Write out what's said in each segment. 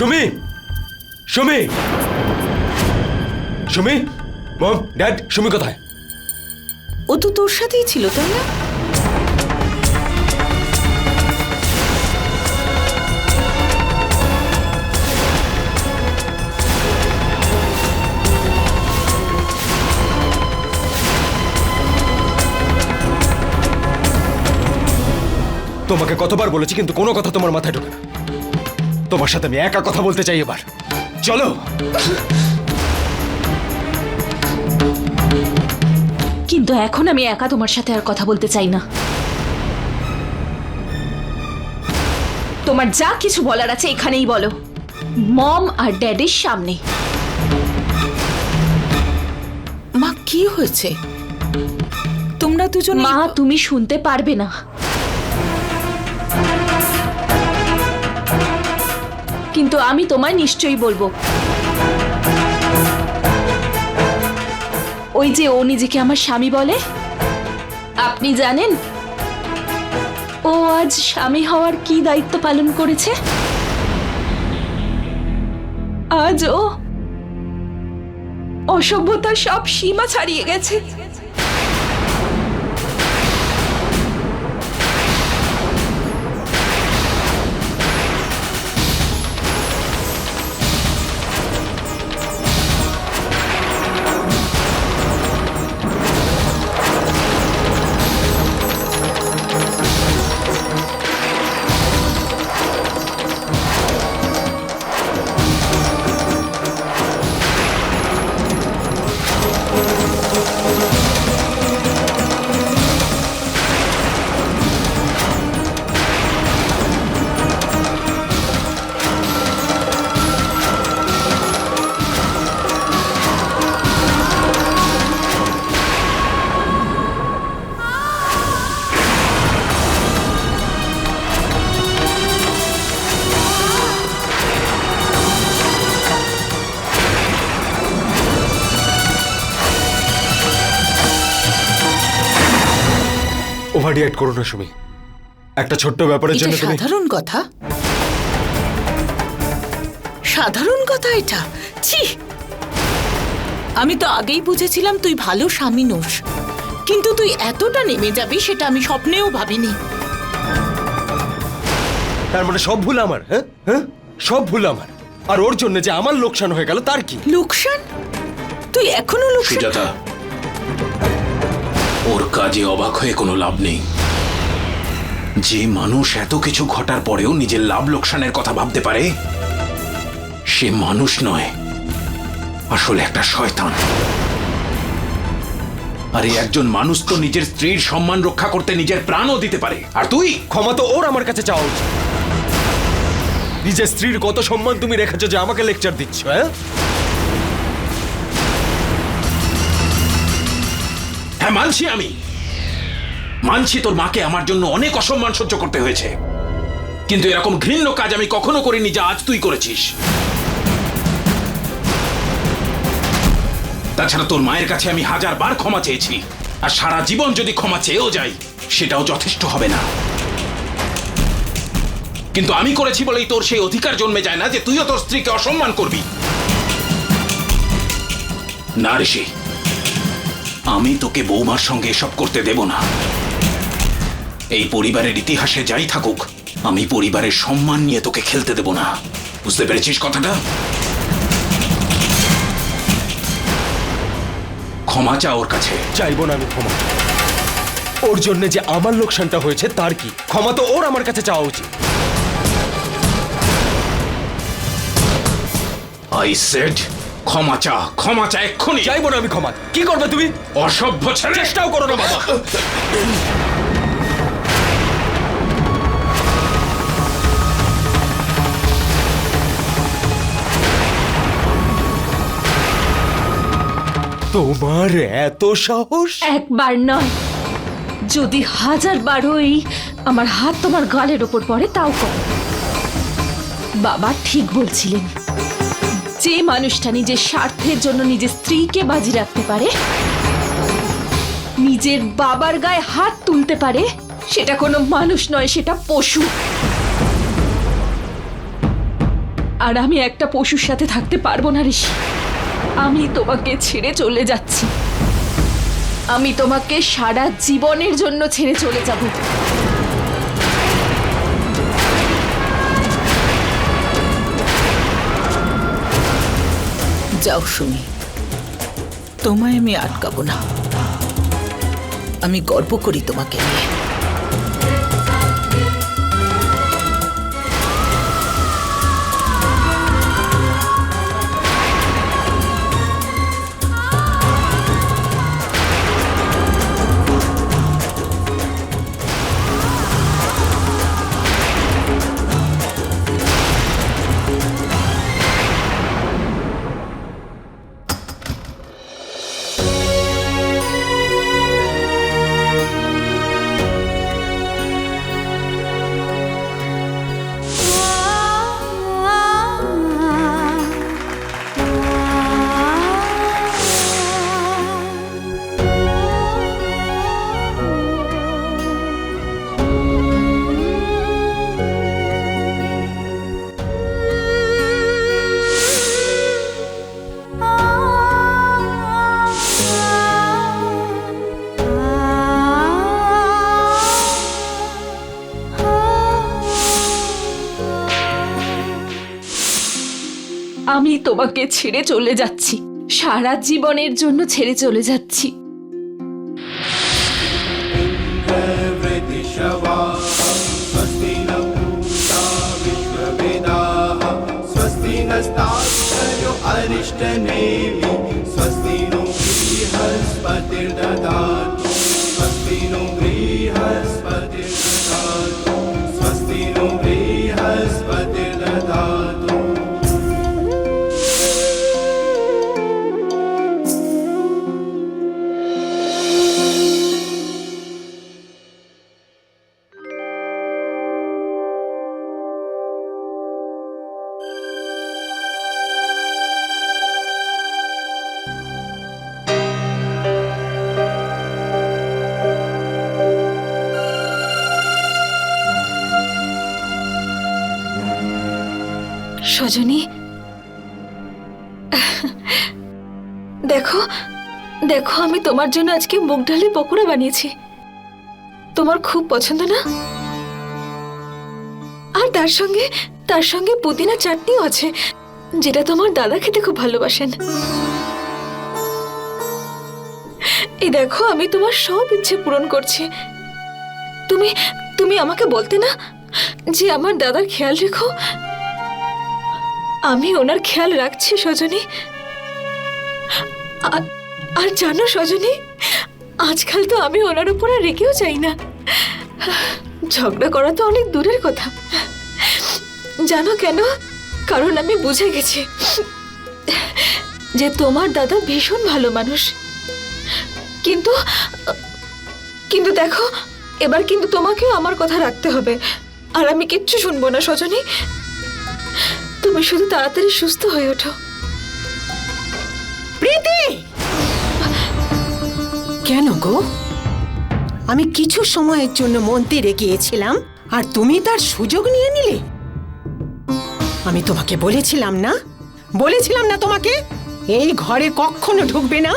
Sumi! Sumi! Sumi? Mom dad Sumi কোথায়? ও তো তোর সাথেই ছিল তাই না? তোমাকে কতবার বলেছি কিন্তু কোনো কথা তোমার মাথায় ঢোকে না। তোমার সাথে আমি একা কথা বলতে চাই এবার। চলো। কিন্তু এখন আমি একা তোমার সাথে আর কথা বলতে চাই না। তোমার যা কিছু বলার আছে এখানেই বলো। মম আর ড্যাডির সামনে। মা কি হয়েছে? তোমরা দুজন মা তুমি শুনতে পারবে না। কিন্তু আমি তোমায় নিশ্চয়ই বলব। ওই যে ও নিজেকে আমার স্বামী বলে? আপনি জানেন? ও আজ স্বামী হওয়ার কি দায়িত্ব পালন করেছে? আজ ও অসভ্যতার সব সীমা ছাড়িয়ে গেছে। ওভার রিয়াক্ট করো না সুমি। একটা ছোট্ট ব্যাপারের জন্য তুমি সাধারণ কথা। সাধারণ কথা এটা? ছি! আমি তো আগেই বুঝেছিলাম তুই ভালো স্বামী নোস। কিন্তু তুই এতটা নেমে যাবি সেটা আমি স্বপ্নেও ভাবিনি। তার মানে সব ভুল আমার হ্যাঁ? হ্যাঁ? সব ভুল আমার। আর ওর জন্য যে আমার লোকসান হয়ে গেল তার কি? লোকসান? তুই এখনও লোকসান সুজাতা ওর কাজে অবাক হয়ে কোনো লাভ নেই। যে মানুষ এত কিছু ঘটার পরেও নিজের লাভ লোকসানের কথা ভাবতে পারে, সে মানুষ নয়, আসলে একটা শয়তান। আরে, একজন মানুষ তো নিজের স্ত্রীর সম্মান রক্ষা করতে নিজের প্রাণও দিতে পারে। আর তুই? ক্ষমা তো ওর আমার কাছে চাওয়া উচিত। নিজের স্ত্রীর কত সম্মান তুমি রেখেছো যে আমাকে লেকচার দিচ্ছ হ্যাঁ? হ্যাঁ মানছি আমি। মানছি তোর মাকে আমার জন্য অনেক অসম্মান সহ্য করতে হয়েছে। কিন্তু এরকম ঘৃণ্য কাজ আমি কখনো করিনি যা আজ তুই করেছিস। তাছাড়া তোর মায়ের কাছে আমি হাজার বার ক্ষমা চেয়েছি। আর সারা জীবন যদি ক্ষমা চেয়েও যাই, সেটাও যথেষ্ট হবে না। কিন্তু আমি করেছি বলেই তোর সেই অধিকার জন্মে যায় না যে তুইও তোর স্ত্রীকে অসম্মান করবি। না, ঋষি। আমি তোকে বৌমার সঙ্গে এসব করতে দেব না। এই পরিবারের ইতিহাসে যাই থাকুক আমি পরিবারের সম্মান নিয়ে তোকে খেলতে দেব না। বুঝতে পেরেছিস কথাটা? ক্ষমা চা ওর কাছে। চাইব না আমি ক্ষমা। ওর জন্য যে আমার লোকসানটা হয়েছে তার কি? ক্ষমা তো ওর আমার কাছে চাওয়া উচিত। আই সেড ক্ষমা চা ক্ষমা চা এক্ষুনি। চাইব না আমি ক্ষমা। কি করবে তুমি? অসভ্য ছেলে। চেষ্টাও করো না বাবা। তোমার এত সাহস? একবার নয়। যদি হাজার বারোই আমার হাত তোমার গালের ওপর পড়ে তাও কর বাবা ঠিক বলছিলেন। যে মানুষটা নিজের স্বার্থের জন্য নিজের স্ত্রীকে বাজি রাখতে পারে, নিজের বাবার গায়ে হাত তুলতে পারে, সেটা কোনো মানুষ নয়, সেটা পশু। আর আমি একটা পশুর সাথে থাকতে পারব না, ঋষি। আমি তোমাকে ছেড়ে চলে যাচ্ছি। আমি তোমাকে সারা জীবনের জন্য ছেড়ে চলে যাব। যাও শুনি তোমায় আমি আটকাবো না। আমি গর্ব করি তোমাকে নিয়ে। তোমাকে ছেড়ে চলে যাচ্ছি সারা জীবনের জন্য ছেড়ে চলে যাচ্ছি वृदिशवा स्वस्ति न पूषा সজনী। দেখো দেখো, আমি তোমার জন্য আজকে মুগ ডালের পকোড়া বানিয়েছি। তোমার খুব পছন্দ না? আর তার সঙ্গে তার সঙ্গে পুদিনা চাটনিও আছে, যেটা তোমার দাদা খেতে খুব ভালোবাসেন। এই দেখো, আমি তোমার সব ইচ্ছে পূরণ করছি। তুমি তুমি আমাকে বলতে না যে আমার দাদার খেয়াল রেখো। আমি ওনার খেয়াল রাখছি, সজনী। আর- জানো সজনী, আজকাল তো আমি ওনার উপর আর রেখেও চাই না। ঝগড়া করা তো অনেক দূরের কথা। জানো কেন? কারণ আমি বুঝে গেছি যে তোমার দাদা ভীষণ ভালো মানুষ। কিন্তু কিন্তু দেখো, এবার কিন্তু তোমাকেও আমার কথা রাখতে হবে। আর আমি কিচ্ছু শুনব না, সজনী। তুমি শুধু তাড়াতাড়ি সুস্থ হয়ে ওঠো। প্রীতি! কেন গো? আমি কিছু সময়ের জন্য মন্দিরে গিয়েছিলাম আর তুমি তার সুযোগ নিয়ে নিলে। আমি তোমাকে বলেছিলাম না? বলেছিলাম না তোমাকে? এই ঘরে কখনো ঢুকবে না?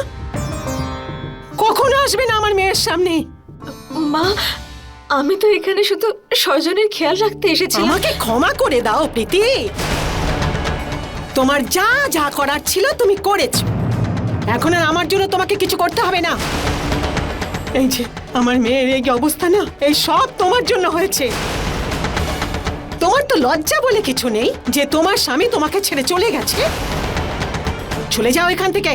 কখনো আসবে না আমার মেয়ের সামনে? মা আমি তো এখানে শুধু স্বজনের খেয়াল রাখতে এসেছি আমাকে ক্ষমা করে দাও প্রীতি। তোমার যা যা করার ছিল তুমি করেছ। এখন আর আমার জন্য তোমাকে কিছু করতে হবে না। এই যে, আমার মেয়ের এই অবস্থা না, এই সব তোমার জন্য হয়েছে। তোমার তো লজ্জা বলে কিছু নেই যে তোমার স্বামী তোমাকে ছেড়ে চলে গেছে। চলে যাও এখান থেকে।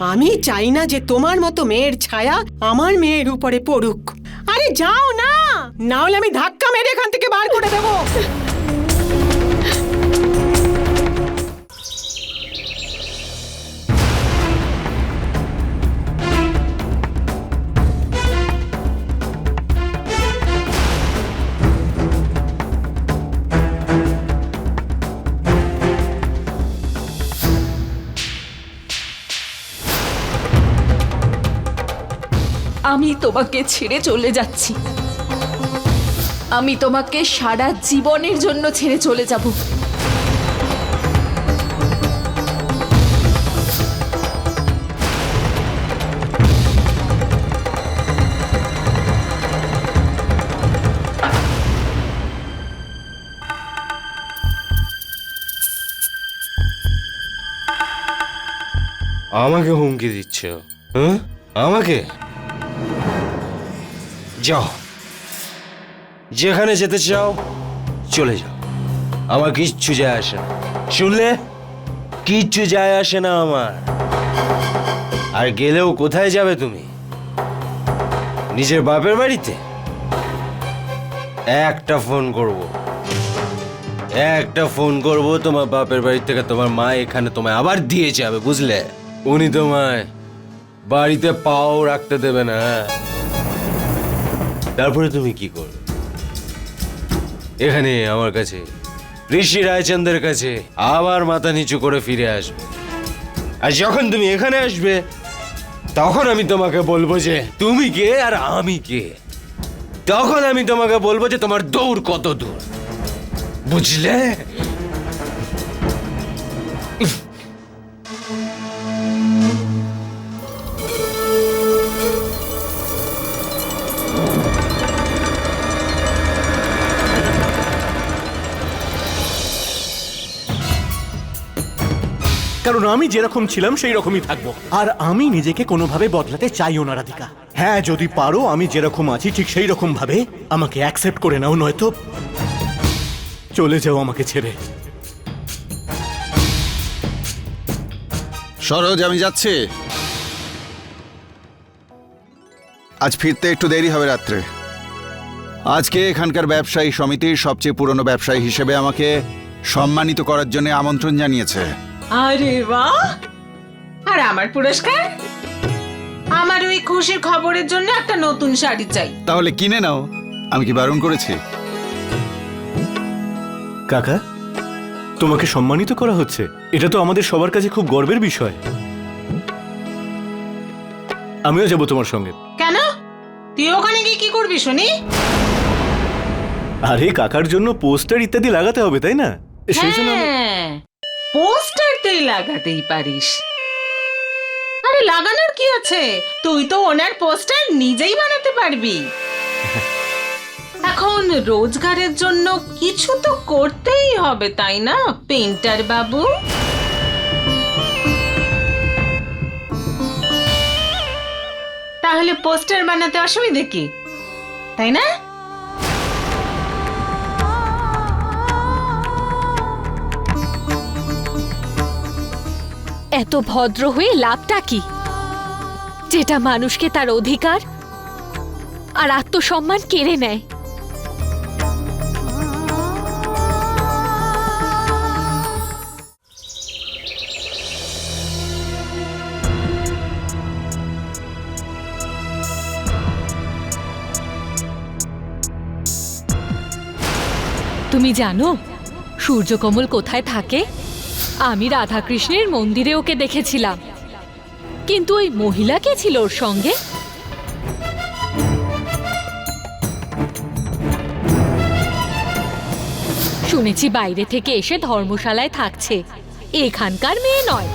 আমি চাই না যে তোমার মতো মেয়ের ছায়া আমার মেয়ের উপরে পড়ুক। আরে যাও না! না হলে আমি ধাক্কা মেরে এখান থেকে বার করে দেবো। আমি তোমাকে ছেড়ে চলে যাচ্ছি। আমি তোমাকে সারা জীবনের জন্য ছেড়ে চলে যাব। আমাকে হুমকি দিচ্ছ? হ্যাঁ আমাকে? যাও। যেখানে যেতে চাও, চলে যাও। আমার কিচ্ছু যায় আসে না। শুনলে? কিচ্ছু যায় আসে না আমার। আর গেলেও কোথায় যাবে তুমি? নিজের বাপের বাড়িতে? একটা ফোন করব। একটা ফোন করব তোমার বাপের বাড়ি থেকে। তোমার মা এখানে তোমায় আবার দিয়ে যাবে বুঝলে? উনি তোমায় বাড়িতে পাও রাখতে দেবে না। তারপরে তুমি কি করবে? এখানে আমার কাছে, ঋষি রায়চন্দ্রের কাছে আবার মাথা নিচু করে ফিরে আসবে। আর যখন তুমি এখানে আসবে, তখন আমি তোমাকে বলব যে, তুমি কে আর আমি কে? তখন আমি তোমাকে বলব যে, তোমার দৌড় কত দূর? বুঝলে? কারণ আমি যেরকম ছিলাম সেই রকমই থাকব। আর আমি নিজেকে কোনোভাবে বদলাতে চাইও না, রাধিকা। হ্যাঁ যদি পারো, আমি যেরকম আছি, ঠিক সেই রকম ভাবে আমাকে অ্যাকসেপ্ট করে নাও, নয়তো চলে যাও আমাকে ছেড়ে। সরোজ, আমি যাচ্ছি। আজ ফিরতে একটু দেরি হবে রাত্রে। আজকে এখানকার ব্যবসায়ী সমিতির সবচেয়ে পুরনো ব্যবসায়ী হিসেবে আমাকে সম্মানিত করার জন্য আমন্ত্রণ জানিয়েছে। আরে বাহ! আর আমার পুরস্কার? আমার ওই খুশির খবরের জন্য একটা নতুন শাড়ি চাই। তাহলে কিনে নাও। আমি কি বারণ করেছি? কাকা তোমাকে সম্মানিত করা হচ্ছে। এটা তো আমাদের সবার কাছে খুব গর্বের বিষয়। আমিও যাব তোমার সঙ্গে। কেন? তুই ওখানে গিয়ে কি করবি শুনি? আরে কাকার জন্য পোস্টার ইত্যাদি লাগাতে হবে তাই না? সেই জন্য আমি- হ্যাঁ। পোস্টার তুই লাগাতেই পারিস। আরে লাগানোর কি আছে? তুই তো ওনার পোস্টার নিজেই বানাতে পারবি। এখন রোজগারের জন্য কিছু তো করতেই হবে, তাই না পেন্টার বাবু? তাহলে পোস্টার বানাতে অসুবিধে কি? তাই না? এত ভদ্র হয়ে লাভটা কি? যেটা মানুষকে তার অধিকার আর আত্মসম্মান কেড়ে নেয়। তুমি জানো, সূর্যকমল কোথায় থাকে? আমি রাধাকৃষ্ণের মন্দিরে ওকে দেখেছিলাম। কিন্তু ওই মহিলা কে ছিল ওর সঙ্গে? শুনেছি বাইরে থেকে এসে ধর্মশালায় থাকছে। এখানকার মেয়ে নয়।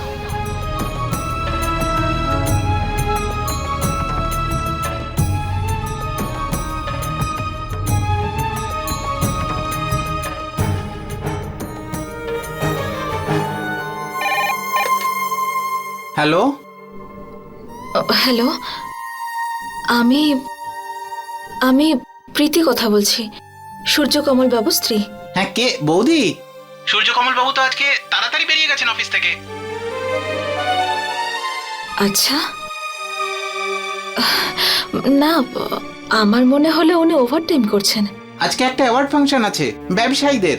হ্যালো? হ্যালো? আমি আমি প্রীতি কথা বলছি। সূর্যকমল বাবু স্ত্রী। হ্যাঁ কে? বৌদি? সূর্যকমল বাবু তো আজকে তাড়াতাড়ি বেরিয়ে গেছেন অফিস থেকে। আচ্ছা। না আমার মনে হলে উনি ওভারটাইম করছেন। আজকে একটা অ্যাওয়ার্ড ফাংশন আছে ব্যবসায়ীদের।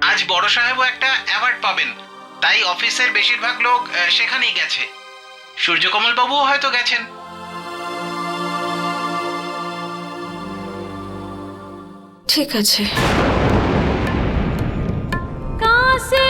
আজ বড় সাহেবও একটা অ্যাওয়ার্ড পাবেন। তাই অফিসের বেশিরভাগ লোক সেখানেই গেছে। সূর্যকমল বাবুও হয়তো গেছেন। ঠিক আছে। কাছে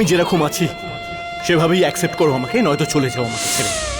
আমি যেরকম আছি সেভাবেই অ্যাকসেপ্ট করো আমাকে নয়তো চলে যাও আমাকে ছেড়ে।